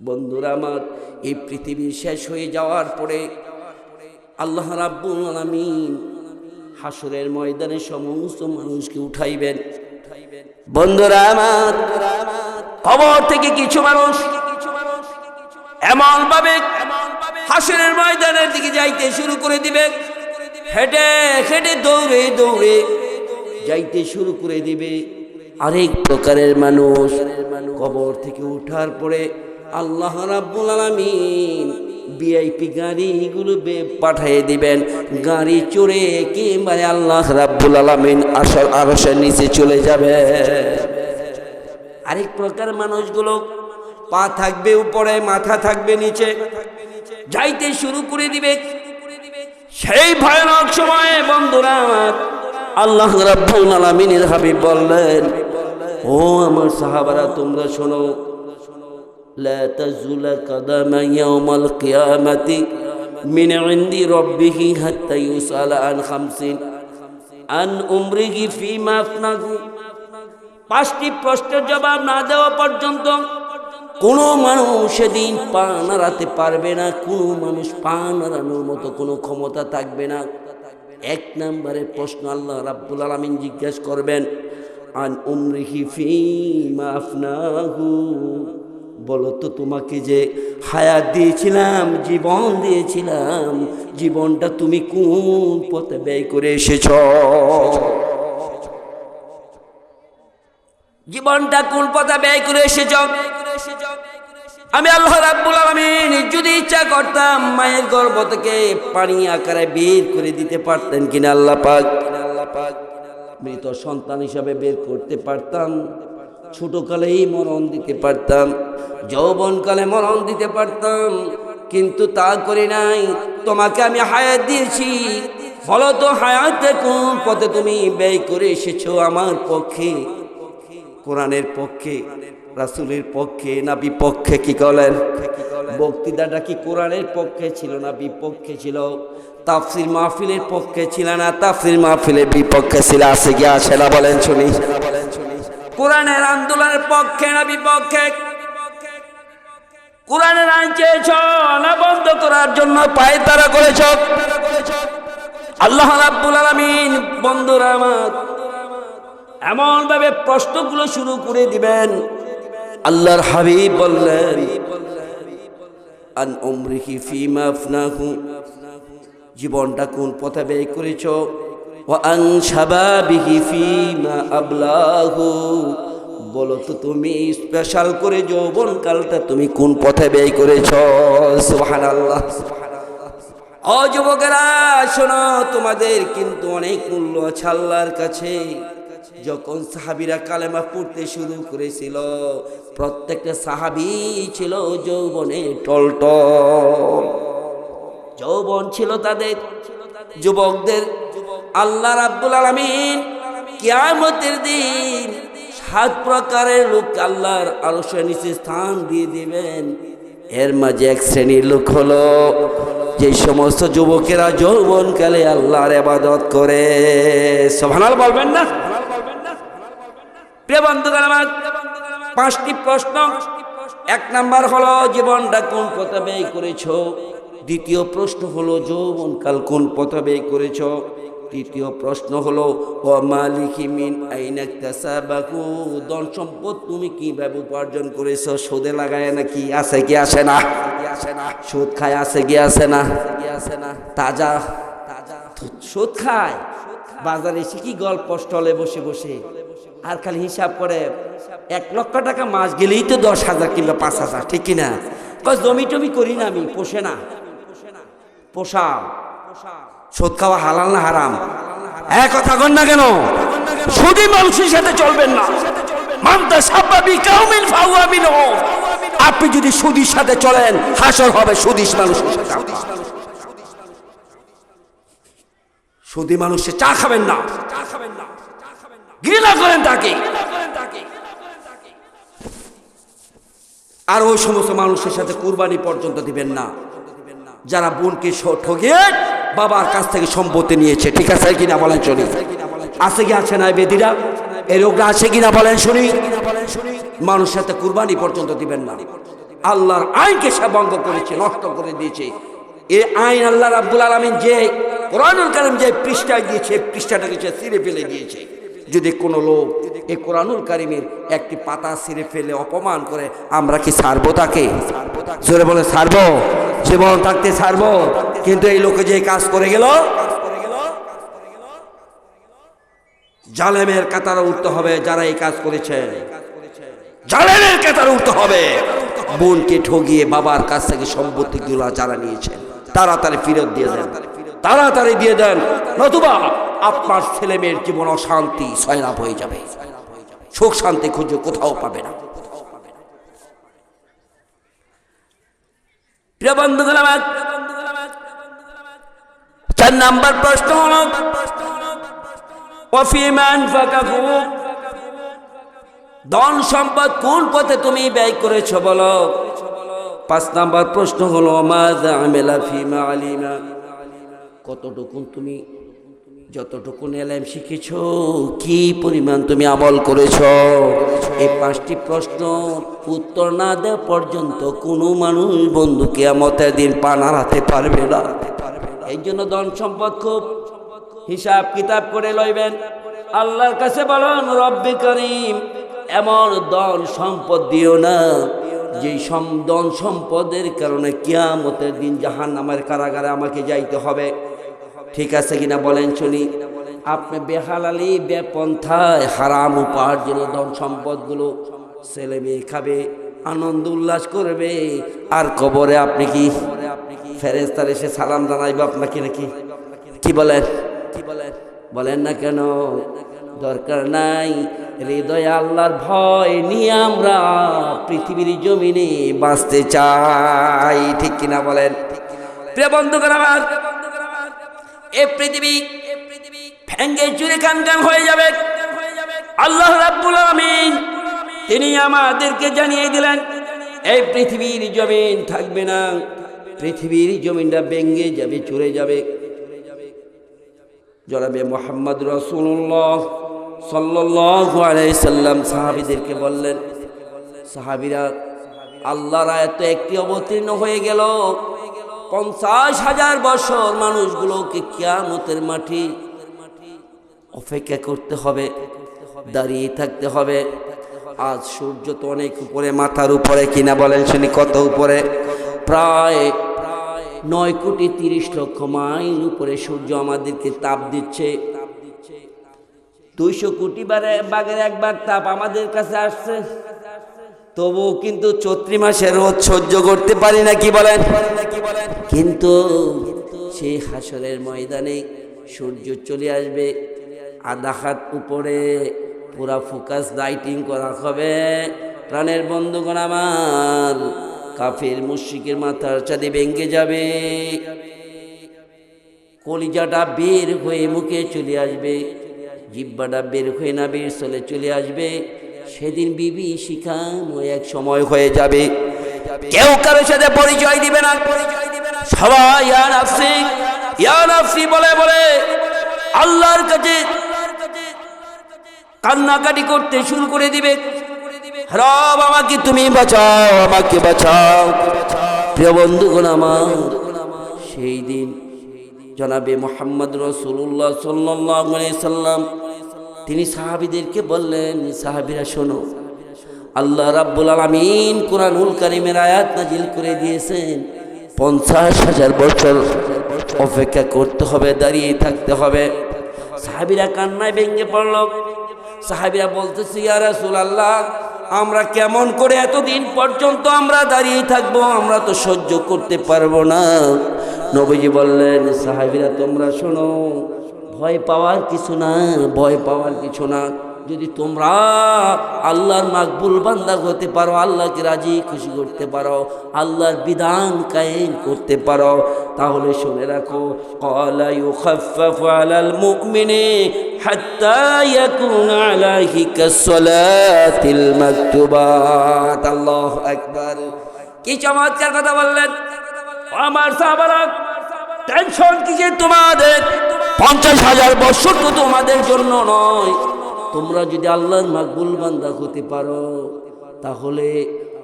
বন্ধুরা আমার, এই পৃথিবী শেষ হয়ে যাওয়ার পরে আল্লাহ রাব্বুল আলামিন হাসরের ময়দানে সমস্ত মানুষকে উঠাইবেন। বন্ধুরা আমার, কবর থেকে কিছু মানুষ এমন ভাবে হাসরের ময়দানের দিকে যাইতে শুরু করে দিবে। হেঁটে হেঁটে, দৌড়ে দৌড়ে যাইতে শুরু করে দিবে। আরেক প্রকারের মানুষ কবর থেকে উঠার পরে আল্লাহ রাব্বুল আলামিন ভিআইপি গাড়িগুলো পাঠিয়ে দিবেন। গাড়ি চড়ে একেবারে আল্লাহ রাব্বুল আলামিন আসর আরশের নিচে চলে যাবে। আরেক প্রকার মানুষগুলো পা থাকবে উপরে, মাথা থাকবে নিচে। যাইতে শুরু করে দিবে। সেই ভয়ানক সময়ে বন্ধুরা, আল্লাহ রাব্বুল আলামিনের হাবিব বললেন, ও আমার সাহাবারা, তোমরা শোনো لا تزول قدم يوم القيامة من عند ربه حتى يسأل عن خمس عن عمره فيما أفناه পাঁচটি প্রশ্নের জবাব না দেওয়া পর্যন্ত কোনো মানুষ সেদিন পা নাড়াতে পারবে না কোনো মানুষ পা নাড়ানোর মতো কোনো ক্ষমতা থাকবে না এক নম্বরে প্রশ্ন আল্লাহ রাব্বুল আলামিন জিজ্ঞেস করবেন আন উমরিহি ফিমা আফনাহু বলো তো তোমাকে যে হায়াত দিয়েছিলাম, জীবন দিয়েছিলাম, জীবনটা তুমি কোন পথে ব্যয় করে এসেছ? জীবনটা কোন পথে ব্যয় করে এসেছ? আমি আল্লাহ রাব্বুল আলামিন যদি ইচ্ছা করতাম মায়ের গর্ভ থেকে পানি আকারে বের করে দিতে পারতেন কিনা আল্লাহ পাক। মৃত সন্তান হিসাবে বের করতে পারতাম। ছোটকালেই মরণ দিতে পারতাম, যৌবনকালে মরণ দিতে পারতাম, কিন্তু তা করি নাই। তোমাকে আমি হায়াত দিয়েছি। বলো তো, হায়াতে কোন পথে তুমি ব্যয় করে এসেছ আমার পক্ষে? কোরআনের পক্ষে, রাসুলের পক্ষে না বিপক্ষে কি করেন বক্তৃতাটা কি কোরআনের পক্ষে ছিল না বিপক্ষে ছিল? তাফসির মাহফিলের পক্ষে ছিল না, তাফসির মাহফিলের বিপক্ষে ছিল, আছে কি, আছে না বলেন শুনি। কোরআনের আন্দোলনের পক্ষে না বিপক্ষে? কোরআনের আইন চেয়েছ না বন্ধ করার জন্য পায়ে তারা করেছ? আল্লাহ রাব্বুল আলামিন বন্ধুরা আমার এমন ভাবে প্রশ্নগুলো শুরু করে দিবেন। আল্লাহর হাবিব বললেন, আন উমরিহি ফিমা আফনাহু জীবনটা কোন পথে ব্যয় করেছ? বলো তো তুমি স্পেশাল করে যৌবন কালটা তুমি কোন পথে ব্যয় করেছ? সুবহানাল্লাহ। শোনো, তোমাদের কিন্তু অনেক মূল্য আছে আল্লাহর কাছে। যখন সাহাবিরা কালেমা পড়তে শুরু করেছিল, প্রত্যেকটা সাহাবি ছিল যৌবনে টলটল। যৌবন ছিল তাদের। যুবকদের আল্লাহ রাব্বুল আলামিন কিয়ামতের দিন সাত প্রকারের লোক আল্লাহর আরশের নিচে স্থান দিয়ে দিবেন। এর মাঝে এক শ্রেণির লোক হলো যে সমস্ত যুবকেরা যৌবনকালে আল্লাহর আবাদত করে। সোভানাল বলবেন না? পাঁচটি প্রশ্ন। এক নাম্বার হলো, জীবনটা কোন পথে ব্যয় করেছ? দ্বিতীয় প্রশ্ন হলো, যৌবনকাল কোন পথে ব্যয় করেছ? তৃতীয় প্রশ্ন হলো, ও মালিকি মিন আইনাকতাসাবাকু ধন সম্পদ তুমি কীভাবে উপার্জন করেছ? সুদে লাগায় নাকি আছে কি আসে না? আসে না সুদ খায় আছে কি আসে না? কি আসে না তাজা তাজা সুদ খায়। বাজারে এসে কি গল্প স্টলে বসে বসে আর খালি হিসাব করে, এক লক্ষ টাকা মাস গেলেই তো দশ হাজার কিংবা পাঁচ হাজার, ঠিক কিনা জমি টমি করি না আমি, পোষে না। পোষা পোষা সুদ খাওয়া হালাল না হারাম? এক কথা কন না কেন? সুদি মানুষের সাথে চলবেন না। মানতে ফাউয়ামিন আপনি যদি সুদির সাথে চলেন, হাসর হবে সুদিস মানুষের সাথে। সুদি মানুষে চা খাবেন না। ঘৃণা করেন তাকে। আর ওই সমস্ত মানুষের সাথে কুরবানি পর্যন্ত দিবেন না। যারা বোনকে ঠকিয়ে বাবার কাছ থেকে সম্পত্তি নিয়েছে, ঠিক আছে কিনা বলেন শুনি। আছে কি, আছে না বেদিরা? এই রোগটা আছে কিনা বলেন শুনি। মানুষ সাথে কুরবানি পর্যন্ত দিবেন না। আল্লাহর আইনকে সে ভঙ্গ করেছে, নষ্ট করে দিয়েছে। এ আইন আল্লাহ রাব্বুল আলমিন যে কোরআনুল কালাম যে পৃষ্ঠায় দিয়েছে পৃষ্ঠাটাকে সে ছিঁড়ে ফেলে দিয়েছে। যদি কোনো লোক এই কোরআনুল কারিমের একটি পাতা ছিঁড়ে ফেলে অপমান করে, আমরা কি সারবো তাকে? জোরে বলে সারবো জীবন থাকতে সারবো কিন্তু এই লোকে যে কাজ করে গেল, জালেমের কাতারে উঠতে হবে যারা এই কাজ করেছে। জালেমের কাতারে উঠতে হবে। বোনকে ঠগিয়ে বাবার কাছ থেকে সম্পত্তি সম্পত্তিগুলো যারা নিয়েছেন তাড়াতাড়ি ফেরত দিয়ে দেন। তাড়াতাড়ি দিয়ে দেন। নতুবা আপনার ছেলে মেয়ের জীবন অশান্তি সয়লাভ হয়ে যাবে। সুখ শান্তি খুঁজে কোথাও পাবে না। চার নাম্বার প্রশ্ন ধন সম্পদ কোন পথে তুমি ব্যয় করেছ বলো? পাঁচ নাম্বার প্রশ্ন হলো আলিমা কতটুকুন তুমি যতটুকুন এলেম শিখেছ, কি পরিমাণ তুমি আমল করেছ? এই পাঁচটি প্রশ্ন উত্তর না দেওয়া পর্যন্ত কোনো মানুষ বন্ধুকে আমতের দিন পান হারাতে পারবে না। এই জন্য ধন সম্পদ খুব। হিসাব কিতাব করে লইবেন। আল্লাহর কাছে বলুন, রব্বি করিম, এমন ধন সম্পদ দিও না, যেই ধন সম্পদের কারণে কিয়ামতের দিন জাহান নামের কারাগারে আমাকে যাইতে হবে। ঠিক আছে কিনা বলেন শুনি। আপনি বেহালালি, বেপন্থায়, হারাম উপার্জন ধন সম্পদগুলো ছেলে মেয়ে খাবে, আনন্দ উল্লাস করবে, আর কবরে আপনি কি ফেরেস্তার এসে সালাম জানাইবে আপনাকে নাকি? কি বলেন কি বলেন? বলেন না কেন? দরকার নাই। হৃদয় আল্লাহর ভয় নিয়ে আমরা পৃথিবীর জমিনে বাঁচতে চাই, ঠিক কিনা বলেন? প্রিয় বন্ধুগণ আমার এ পৃথিবী ভেঙ্গে চুরে কান কান হয়ে যাবে। আল্লাহ রাব্বুল আমিন তিনি আমাদেরকে জানিয়ে দিলেন, এই পৃথিবীর জমিন থাকবে না। পৃথিবীর জমিনটা ভেঙ্গে যাবে, চুরে যাবে। জনাবে মোহাম্মদ রসুল্লাহ সাল্লাম সাহাবীদেরকে বললেন, সাহাবীরা, আল্লাহর আয়াত একটি অবতীর্ণ হয়ে গেল। পঞ্চাশ হাজার বছর মানুষগুলোকে কিয়ামতের মাটি অপেক্ষা করতে হবে, দাঁড়িয়ে থাকতে হবে। আজ সূর্য তো অনেক উপরে, মাথার উপরে কিনা বলেন শুনি কত উপরে? প্রায় নয় কোটি তিরিশ লক্ষ মাইল উপরে সূর্য আমাদেরকে তাপ দিচ্ছে। দুইশো কোটি বারে বাগের একবার তাপ আমাদের কাছে আসছে। তবু কিন্তু চৈত্রি মাসে রোদ সহ্য করতে পারি না, কি বলেন? কিন্তু সেই হাসরের ময়দানে সূর্য চলে আসবে, আধা হাত উপরে পুরা ফোকাস লাইটিং করা হবে। প্রাণের বন্ধুগণ আমার, কাফের মুশিকের মাথার চাঁদে ভেঙ্গে যাবে। কলিজাটা বের হয়ে মুখে চলে আসবে জিব্বাটা বের হয়ে না বের চলে চলে আসবে। সেদিন বিবি শিখানো এক সময় হয়ে যাবে। কেউ কারোর সাথে পরিচয় দিবে না। সবাই, ইয়া নাফসি ইয়া নাফসি বলে বলে, আল্লাহর কাছে কান্নাকাটি করতে শুরু করে দিবে। রব, আমাকে তুমি বাঁচাও, আমাকে বাঁচাও। প্রিয় বন্ধুগণ আমার, সেই দিন জনাবে মোহাম্মদ রসুল্লাহ সাল্লাম তিনি সাহাবিদেরকে বললেন সাহাবিরা, শোনো। আল্লাহ রাব্বুল আলমিন কোরআনুল কারিমের আয়াত নাজিল করে দিয়েছেন। পঞ্চাশ হাজার বছর অপেক্ষা করতে হবে দাঁড়িয়ে থাকতে হবে। সাহাবিরা কান্নায় ভেঙে পড়ল। সাহাবিরা বলতেছে, ইয়া রাসূল আল্লাহ আমরা কেমন করে এতদিন পর্যন্ত আমরা দাঁড়িয়ে থাকব? আমরা তো সহ্য করতে পারব না। নবীজি বললেন, সাহাবিরা, তোমরা শোনো ভয় পাওয়ার কিছু না, ভয় পাওয়ার কিছু না। যদি তোমরা আল্লাহর মাকবুল বান্দা হতে পারো, আল্লাহকে রাজি, খুশি করতে পারো, আল্লাহর বিধান কায়েম করতে পারো, তাহলে শুনে রাখো, ক্বালা ইউখাফফাফু আলাল মুমিনি হাত্তা ইয়াকুনা আলাইহি কাসসালাতিল মাকতুবাত। আল্লাহু আকবার। কি চমৎকার কথা বললেন। আমার সাহাবারা টেনশন কিসের তোমাদের? পঞ্চাশ হাজার বছর তো তোমাদের জন্য নয়। তোমরা যদি আল্লাহর মাকবুল বান্দা হতে পারো, তাহলে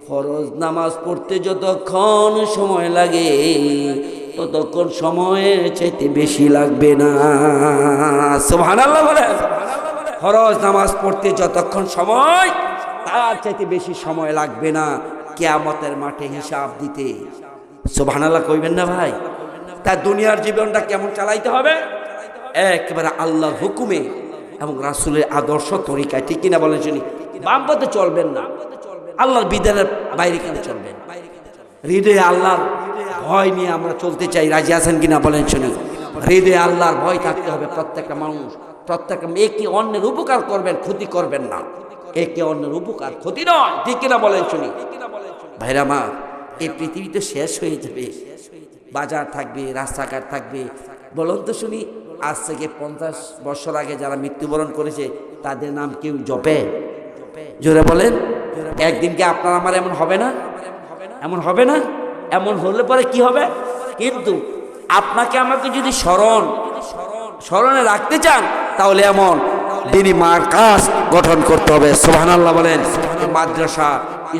ফরজ নামাজ পড়তে যতক্ষণ সময় লাগে, ততক্ষণ সময়ের চাইতে বেশি লাগবে না। সুবহানাল্লাহ বলেন ফরজ নামাজ পড়তে যতক্ষণ সময়, তার চাইতে বেশি সময় লাগবে না কেয়ামতের মাঠে হিসাব দিতে। সুবহানাল্লাহ কইবেন না ভাই? তার দুনিয়ার জীবনটা কেমন চালাইতে হবে? একেবারে আল্লাহর হুকুমে এবং রাসূলের আদর্শ তরিকায়, ঠিক কিনা বলেন শুনি? বাম পথে চলবেন না। আল্লাহর বিধানের বাইরে কেন চলবেন? হৃদয়ে আল্লাহর ভয় নিয়ে আমরা চলতে চাই। রাজি আছেন কিনা বলেন শুনি? হৃদয়ে আল্লাহর ভয় থাকতে হবে প্রত্যেকটা মানুষ। প্রত্যেকটা একে অন্যের উপকার করবেন, ক্ষতি করবেন না। একে অন্যের উপকার, ক্ষতি নয়। ঠিক কিনা বলেন শুনি? ভাইরা মা এই পৃথিবী তো শেষ হয়ে যাবে। বাজার থাকবে, রাস্তাঘাট থাকবে। বলুন তো শুনি আজ থেকে পঞ্চাশ বছর আগে যারা মৃত্যুবরণ করেছে, তাদের নাম কেউ জপে? জোরে বলেন। একদিন কি আপনার আমার এমন হবে না? এমন হবে না? এমন হলে পরে কি হবে? কিন্তু আপনাকে আমাকে যদি স্মরণ, স্মরণে রাখতে চান, তাহলে এমন দিনী মার্কাস গঠন করতে হবে। সোহানাল্লাহ বলেন, মাদ্রাসা,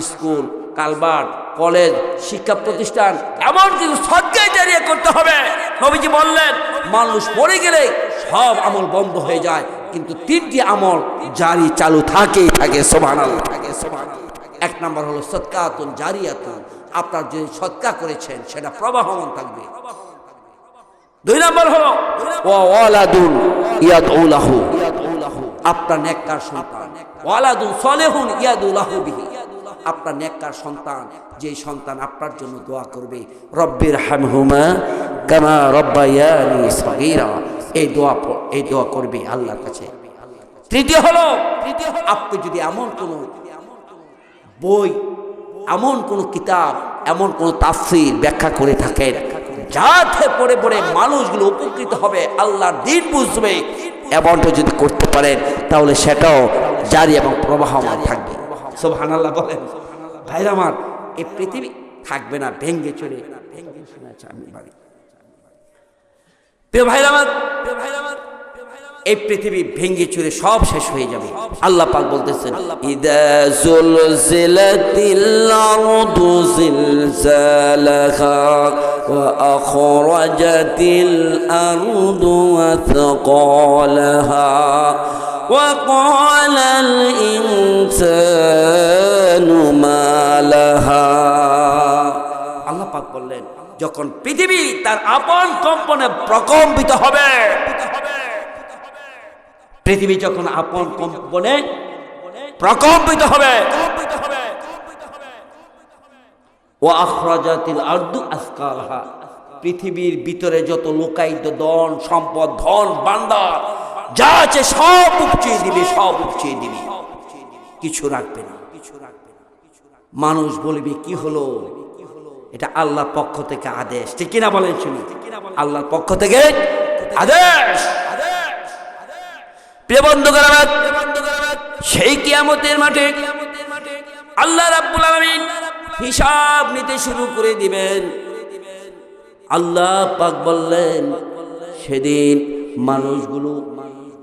স্কুল কালবার কলেজ, শিক্ষা প্রতিষ্ঠান এমন কিছু সজ্জায় দাঁড়িয়ে করতে হবে। নবীজি বললেন, মানুষ মরে গেলে সব আমল বন্ধ হয়ে যায়, কিন্তু তিনটি আমল জারি চালু থাকেই থাকে সোহানাল্লাহ থাকে সোহানাল্লাহ এক নম্বর হলো সৎকাতুন জারিয়াতুন, আপনার যে সৎকা করেছেন, সেটা প্রবাহমান থাকবে। দুই নম্বর হলো ওয়ালাদুন ইয়াদউলাহু আপনার নেককার সন্তান। ওয়ালাদুন সলেহুন ইয়াদুলাহু বিহি। আপনার নেককার সন্তান যে সন্তান আপনার জন্য দোয়া করবে। রব্বির হামহুমা কামা রব্বায়ানি সগীরা। এই দোয়া এই দোয়া করবে আল্লাহর কাছে। তৃতীয় হলো, আপনি যদি এমন কোনো বই, এমন কোনো কিতাব, এমন কোনো তাফসির ব্যাখ্যা করে থাকেন যাতে পড়ে পড়ে মানুষগুলো উপকৃত হবে, আল্লাহর দিন বুঝবে। এমনটা যদি করতে পারেন, তাহলে সেটাও জারি এবং প্রবাহমান থাকবে। সোহানাল্লাহ বলেন, ভাইরা আমার, এই পৃথিবী থাকবে না, ভেঙ্গে চলে ভেঙ্গে শুনেছে আমি বাড়ি। আমার, এই পৃথিবী ভেঙ্গে চুরে সব শেষ হয়ে যাবে। আল্লাহ পাক বলতেছেন, ইদা وقال الإنسان ما لها আল্লাহ পাক বললেন যখন পৃথিবী তার আপন কম্পনে প্রকম্পিত হবে পৃথিবী যখন আপন কম্পনে প্রকম্পিত হবে ও আখরাজাতিল আরদু আসকালহা পৃথিবীর ভিতরে যত লোকায়িত ধন সম্পদ ধন বান্দা যা আছে সব উপচিয়ে দিবে সব উপচিয়ে দিবে। কিছু রাখবে না কিছু রাখবে না। মানুষ বলবে কি হলো? এটা আল্লাহর পক্ষ থেকে আদেশ। ঠিক কিনা বলেন শুনি। আল্লাহর পক্ষ থেকে আদেশ। প্রিয় বন্ধুগণ আমার, সেই কিয়ামতের মাঠে আল্লাহ রাব্বুল আলামিন হিসাব নিতে শুরু করে দিবেন। আল্লাহ পাক বললেন সেদিন মানুষগুলো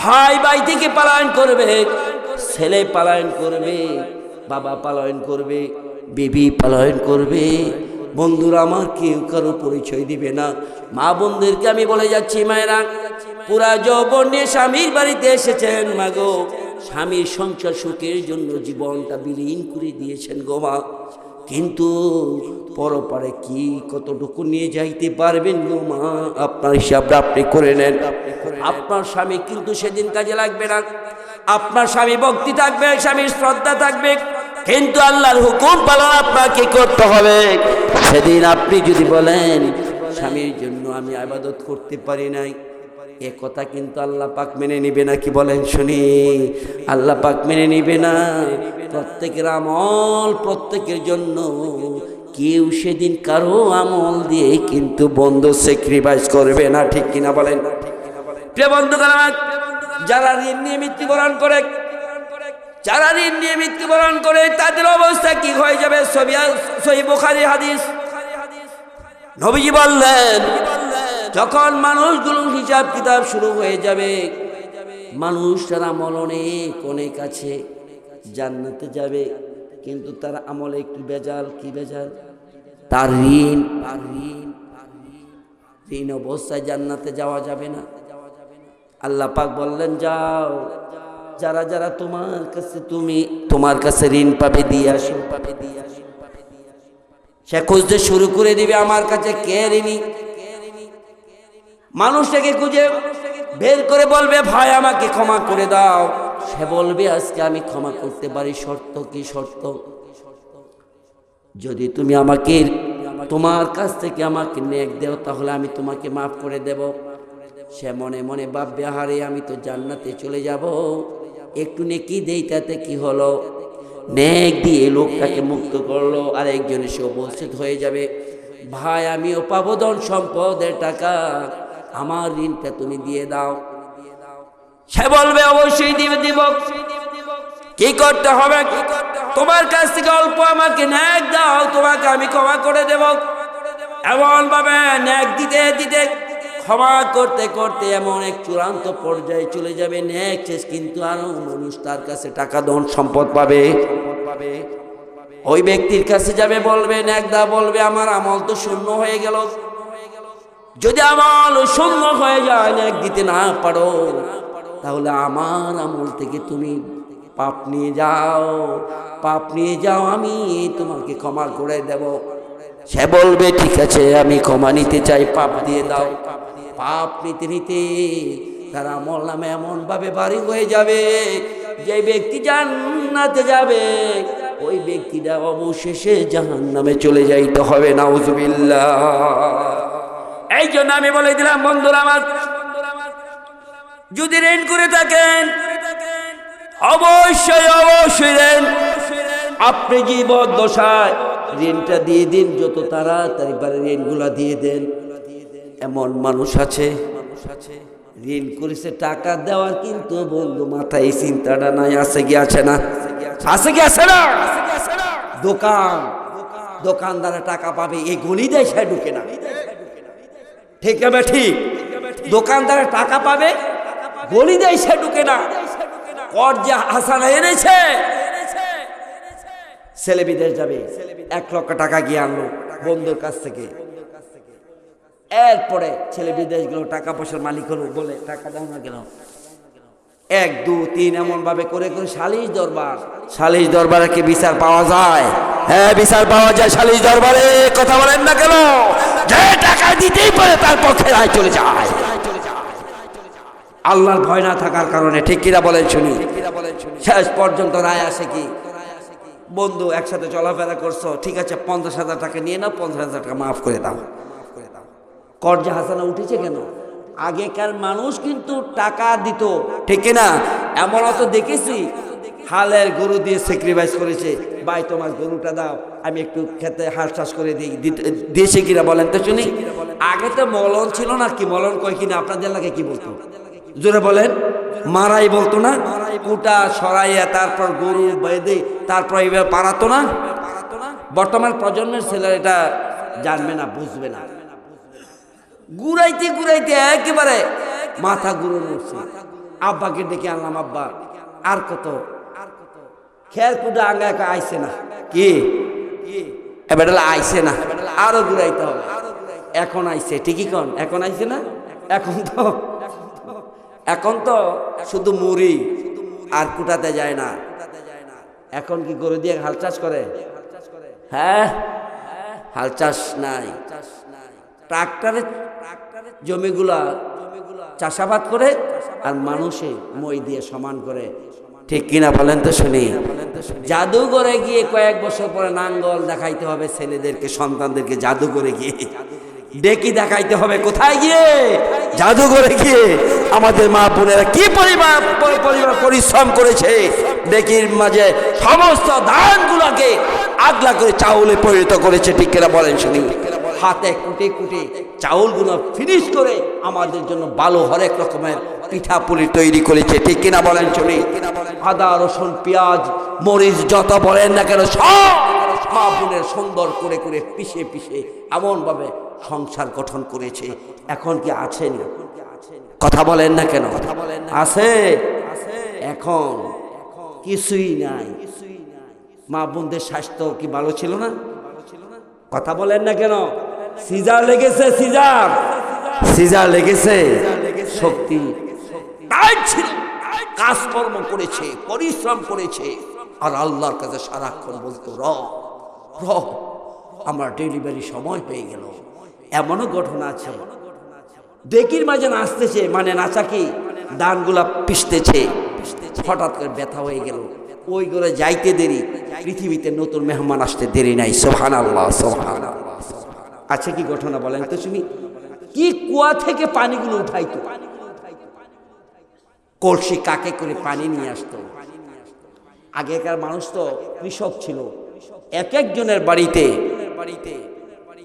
ভাই ভাই থেকে পালায়ন করবে, ছেলে পালায়ন করবে, বাবা পালায়ন করবে, বিবি পালায়ন করবে। বন্ধুরা, আমার কেউ কারও পরিচয় দিবে না। মা বোনদেরকে আমি বলে যাচ্ছি, মায়েরা, পুরা যৌবন নিয়ে স্বামীর বাড়িতে এসেছেন, মা গো। স্বামীর সংসার সুখের জন্য জীবনটা বিলীন করে দিয়েছেন গো মা। কিন্তু পরপারে কি কতটুকু নিয়ে যাইতে পারবেন গো মা? আপনার হিসাবটা আপনি করে নেন। আপনার স্বামী কিন্তু সেদিন কাজে লাগবে না। আপনার স্বামী ভক্তি থাকবে, স্বামীর শ্রদ্ধা থাকবে। কিন্তু আল্লাহর হুকুম পালন আপনাকে করতে হবে। সেদিন আপনি যদি বলেন, স্বামীর জন্য আমি আবাদত করতে পারি নাই। এ কথা কিন্তু আল্লাহ পাক মেনে নিবে না, কি বলেন শুনি? আল্লাহ পাক মেনে নিবে না। প্রত্যেকের আমল প্রত্যেকের জন্য। কেউ সেদিন কারও আমল দিয়ে কিন্তু বন্ধ স্যাক্রিফাইস করবে না, ঠিক কিনা বলেন? যারা ঋণ নিয়ে মৃত্যুবরণ করে, যারা ঋণ নিয়ে মৃত্যুবরণ করে, তাদের অবস্থা কি হয়ে যাবে? সহি বুখারী হাদিস। নবীজি বললেন যখন মানুষগুলো হিসাব কিতাব শুরু হয়ে যাবে মানুষ তারা আমল অনেক অনেক আছে। জান্নাতে যাবে, কিন্তু তার আমলে একটু বেজাল, কি বেজাল? তার ঋণ তার ঋণ ঋণ। অবস্থায় জান্নাতে যাওয়া যাবে না। আল্লাহ পাক বললেন, যাও, যারা যারা তোমার কাছে, তুমি তোমার কাছে ঋণ পাবে দিয়ে আসো পাবে, দিয়ে আসো। সে খুঁজতে শুরু করে দিবে, আমার কাছে কে ঋণী? মানুষটাকে খুঁজে বের করে বলবে, ভাই, আমাকে ক্ষমা করে দাও। সে বলবে, আজকে আমি ক্ষমা করতে পারি। শর্ত কি শর্ত? যদি তুমি আমাকে, তোমার কাছ থেকে আমাকে নেক দেও, তাহলে আমি তোমাকে মাফ করে দেব। সে মনে মনে ভাববে হারে আমি তো জান্নাতে চলে যাব। একটু নেকি দেই, তাতে কি হলো? নেক দিয়ে লোকটাকে মুক্ত করল। আর একজন এসে উপস্থিত হয়ে যাবে। ভাই, আমিও পাবো ধন সম্পদের টাকা। আমার ঋণটা তুমি দিয়ে দাও। সে বলবে, অবশ্যই দিবে, দিব। কি করতে হবে? তোমার কাছ থেকে অল্প আমাকে ন্যাক দাও, তোমাকে আমি ক্ষমা করে দেব। এমন ভাবে ন্যাক দিতে দিতে, ক্ষমা করতে করতে এমন এক চূড়ান্ত পর্যায়ে চলে যাবে ন্যাক শেষ, কিন্তু আরও মানুষ তার কাছে টাকা, ধন, সম্পদ পাবে। ওই ব্যক্তির কাছে যাবে, বলবে, ন্যাক দা, বলবে, আমার আমল তো শূন্য হয়ে গেল। যদি আমল শূন্য হয়ে যায় এক দিতে না পারো, তাহলে আমার আমল থেকে তুমি পাপ নিয়ে যাও। পাপ নিয়ে যাও, আমি তোমাকে ক্ষমা করে দেব। সে বলবে, ঠিক আছে, আমি ক্ষমা নিতে চাই, পাপ দিয়ে দাও। পাপ নিতে নিতে তার আমল নামে এমন ভাবে বাড়ি হয়ে যাবে, যে ব্যক্তি জান্নাতে যাবে, ওই ব্যক্তিটা অবশেষে জাহান নামে চলে যাইতে হবে, নাউজুবিল্লাহ। এই জন্য আমি বলে দিলাম, বন্ধুরা আমার, যদি ঋণ করে থাকেন, অবশ্যই অবশ্যই ঋণ। আপনি জীবন দশায় ঋণটা দিয়ে দিন, যত তাড়াতাড়ি পারে ঋণগুলা দিয়ে দেন। এমন মানুষ আছে, ঋণ করেছে, টাকা দেওয়ার কিন্তু বন্ধু মাথায় এই চিন্তাটা নাই, আছে কি, আছে না? আছে কি, আছে না? দোকান, দোকানদারে টাকা পাবে এই গলি দেয় সে ঢুকে না। ঠিক না ঠিক। দোকানদারে টাকা পাবে গলি দেয় সে ঢুকে না। কর যে হাসানা এনেছে, ছেলে বিদেশ যাবে, এক লক্ষ টাকা গিয়ে আনলো বন্ধুর কাছ থেকে। এরপরে ছেলে বিদেশ গেল টাকা পয়সার মালিক হলো বলে, টাকা দাও না গেল এক, দু, তিন এমন ভাবে করে করে সালিশ দরবার। সালিশ দরবারে কি বিচার পাওয়া যায়? হ্যাঁ বিচার পাওয়া যায় সালিশ দরবারে, কথা বলেন না কেন? যে টাকা দিতেই পারে তার পক্ষে রায় চলে যায়। আল্লাহর ভয় না থাকার কারণে, ঠিক কিরা বলেন শুনি। শেষ পর্যন্ত রায় আসে কি? বন্ধু, একসাথে চলাফেরা করছ, ঠিক আছে, পঞ্চাশ হাজার টাকা নিয়ে নাও, পঞ্চাশ হাজার টাকা মাফ করে দাও। কর্জা হাসানা উঠেছে কেন? আগেকার মানুষ কিন্তু টাকা দিত, ঠিক না? এমন অত দেখেছি। হালের গরু দিয়ে স্যাক্রিফাইস করেছে। ভাই, তোমার গরুটা দাও, আমি একটু খেতে হাঁস টাস করে দিই। দিয়েছে কিনা বলেন তো শুনি। আগে তো মলন ছিল না, কি মলন কয় কিনা? আপনাদের লাগে কি বলতো? জোরে বলেন। মারাই বলতো না? কুটা সরাইয়া তারপর গরু বেঁধে তারপর এইভাবে পারাতো না? বর্তমান প্রজন্মের ছেলেরা এটা জানবে না, বুঝবে না। গুড়াইতে গুড়াইতে একেবারে মাথা গুঁড়ো উঠছে আব্বাকে ডেকে আনলাম, আব্বা, আর কত? খেয়ার কুটা আঙ্গা একা আইসে না। কি? আইছে না। আরও ঘুরাইতে হবে। এখন আইসে ঠিকই কন? এখন আইসে না? এখন তো এখন তো শুধু মুড়ি আর কুটাতে যায় না। এখন কি গরু দিয়ে হাল চাষ করে? হ্যাঁ হাল চাষ নাই। ট্রাক্টরে জমিগুলা চাষাবাদ করে আর মানুষে মই দিয়ে সমান করে। ঠিক কিনা বলেন তো শুনি? জাদুঘরে গিয়ে কয়েক বছর পরে নাঙ্গল দেখাইতে হবে ছেলেদেরকে, সন্তানদেরকে জাদুঘরে গিয়ে। ডেকি দেখাইতে হবে কোথায় গিয়ে? জাদুঘরে গিয়ে আমাদের মা বোনেরা কি পরিমাণ পরিমাণ পরিশ্রম করেছে? ডেকির মাঝে সমস্ত ধানগুলোকে আগলা করে চাউলে পরিণত করেছে, ঠিক কিনা বলেন শুনি? হাতে কুটে কুটে চাউলগুলো ফিনিশ করে আমাদের জন্য ভালো হরেক রকমের পিঠা পুলি তৈরি করেছে। ঠিক কিনা বলেন শুনি? আদা, রসুন, পেঁয়াজ, মরিচ যত বলেন না কেন সব মা বোনের সুন্দর করে করে পিষে পিষে এমনভাবে সংসার গঠন করেছে। এখন কি আছে না? কথা বলেন না কেন? আছে? এখন কিছুই নাই। মা বোনদের স্বাস্থ্য কি ভালো ছিল না? কথা বলেন না কেন? সিজার লেগেছে সিজার। সিজার লেগেছে। শক্তি। কাজকর্ম করেছে পরিশ্রম করেছে। আর আল্লাহর কাছে সারাক্ষণ বলতো র র আমার ডেলিভারি সময় হয়ে গেল। এমনও ঘটনা আছে। ডেকির মাঝে নাচতেছে মানে নাচা কি? দানগুলা পিষতেছে। হঠাৎ করে ব্যথা হয়ে গেল। ওই করে যাইতে দেরি। পৃথিবীতে নতুন মেহমান আসতে দেরি নাই। সোহান আল্লাহ সোহান আছে কি ঘটনা বলেন তো তুমি কি কুয়া থেকে পানিগুলো উঠাইতো? কলসি কাকে করে পানি নিয়ে আসতো? আগেকার মানুষ তো কৃষক ছিল। এক একজনের বাড়িতে বাড়িতে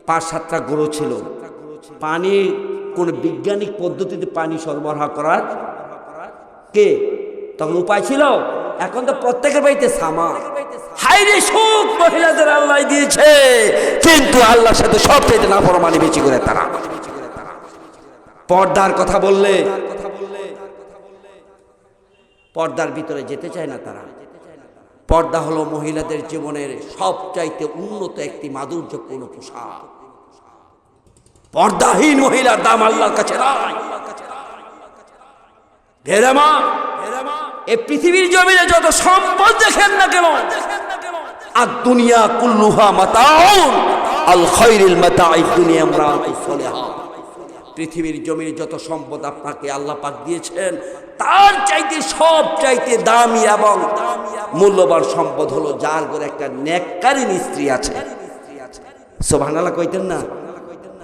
পাঁচ সাতটা গরু ছিল। পানি কোন বৈজ্ঞানিক পদ্ধতিতে পানি সরবরাহ করার কে? তখন উপায় ছিল? এখন তো প্রত্যেকের বাড়িতে সামা। হাইরে সুখ মহিলাদের আল্লাহ দিয়েছে। কিন্তু আল্লাহর সাথে সব চাইতে না পরমানি বেশি করে তারা। পর্দার কথা বললে, পর্দার ভিতরে যেতে চায় না তারা। পর্দা হলো মহিলাদের জীবনের সবচাইতে উন্নত একটি মাধুর্যপূর্ণ পোশাক। পর্দাহীন মহিলার দাম আল্লাহর কাছে এ পৃথিবীর জমিনে যত সম্পদ দেখেন না কেন আর দুনিয়া কুল্লুহা মাতাউন, আল খৈরিল মাতাই দুনিয়া সলিহা। পৃথিবীর জমির যত সম্পদ আপনাকে আল্লাহ পাক দিয়েছেন, তার চাইতে সব চাইতে দামি এবং মূল্যবান সম্পদ হলো যার ঘরে একটা নেককারী স্ত্রী আছে। সোভানালা কইতেন না?